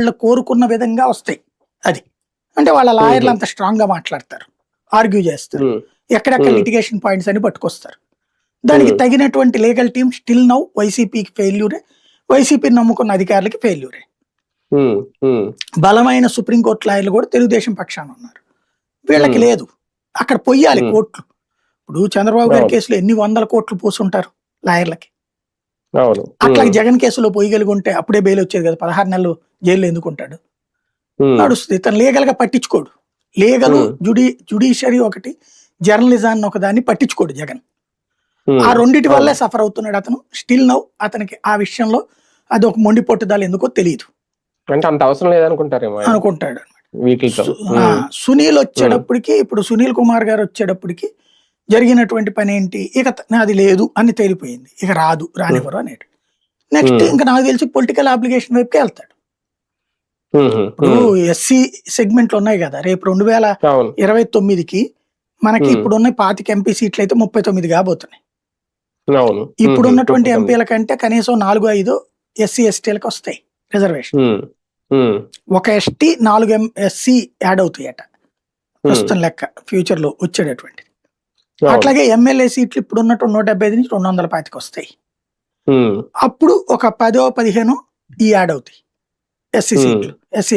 వాళ్ళు కోరుకున్న విధంగా వస్తాయి. అది. అంటే వాళ్ళ లాయర్లు అంత స్ట్రాంగ్గా మాట్లాడతారు. ఆర్గ్యూ చేస్తారు. ఎక్కడెక్కడ. లిటిగేషన్ పాయింట్స్ అని పట్టుకొస్తారు. దానికి. తగినటువంటి లీగల్ టీమ్ స్టిల్ నౌ వైసీపీకి ఫెయిల్యూరే వైసీపీని నమ్ముకున్న అధికారులకి ఫెయిల్యూరే బలమైన సుప్రీంకోర్టు లాయర్లు కూడా తెలుగుదేశం పక్షాన ఉన్నారు. వీళ్ళకి. లేదు. అక్కడ పొయ్యాలి. కోర్టులు. ఇప్పుడు చంద్రబాబు గారి. కేసులో ఎన్ని వందల కోట్లు పోసుంటారు లాయర్లకి? అట్లా జగన్ కేసులో పోయగలిగి ఉంటే అప్పుడే బెయిల్ వచ్చేది కదా పదహారు నెలలు జైల్లో ఎందుకుంటాడు? నడుస్తుంది. తను లీగల్గా పట్టించుకోడు. లీగల్. జుడి జుడిషియరీ ఒకటి జర్నలిజాన్ని ఒకదాన్ని పట్టించుకోడు జగన్. ఆ రెండిటి వల్లే సఫర్ అవుతున్నాడు అతను. స్టిల్ నౌ అతనికి ఆ విషయంలో అది ఒక మొండి పట్టుదల ఎందుకో తెలియదు. అంటే అంత అవసరం లేదనుకుంటారేమో అనుకుంటాడు సునీల్ వచ్చేటప్పటికి ఇప్పుడు సునీల్ కుమార్ గారు వచ్చేటప్పటికి జరిగినటువంటి పని ఏంటి? ఇక నాది లేదు అని తేలిపోయింది. ఇక రాదు రానివ్వరు అనేటి నెక్స్ట్. ఇంకా నాకు తెలిసి పొలిటికల్ అప్లికేషన్ వైపుకి వెళ్తాడు. ఇప్పుడు ఎస్సీ సెగ్మెంట్లు ఉన్నాయి కదా. రేపు రెండు వేల ఇరవై తొమ్మిదికి మనకి. ఇప్పుడు ఉన్న పాతిక ఎంపీ సీట్లు అయితే ముప్పై తొమ్మిది కాబోతున్నాయి. అవును. ఇప్పుడు ఉమ్, ఉన్నటువంటి ఉమ్, ఎంపీల కంటే కనీసం నాలుగు ఐదు ఎస్సీ ఎస్టీలకు వస్తాయి రిజర్వేషన్ ఒక ఎస్టీ నాలుగు ఎం ఎస్సీ యాడ్ అవుతాయట. ప్రస్తుతం లెక్క ఫ్యూచర్లో వచ్చేటటువంటి అట్లాగే ఎమ్మెల్యే సీట్లు ఇప్పుడు ఉన్నట్టు నూట డెబ్బై ఐదు నుంచి రెండు వందల పాతికి వస్తాయి. అప్పుడు ఒక పదో పదిహేను ఈ యాడ్ అవుతాయి. SC Hmm. సీట్లు ఎస్సీ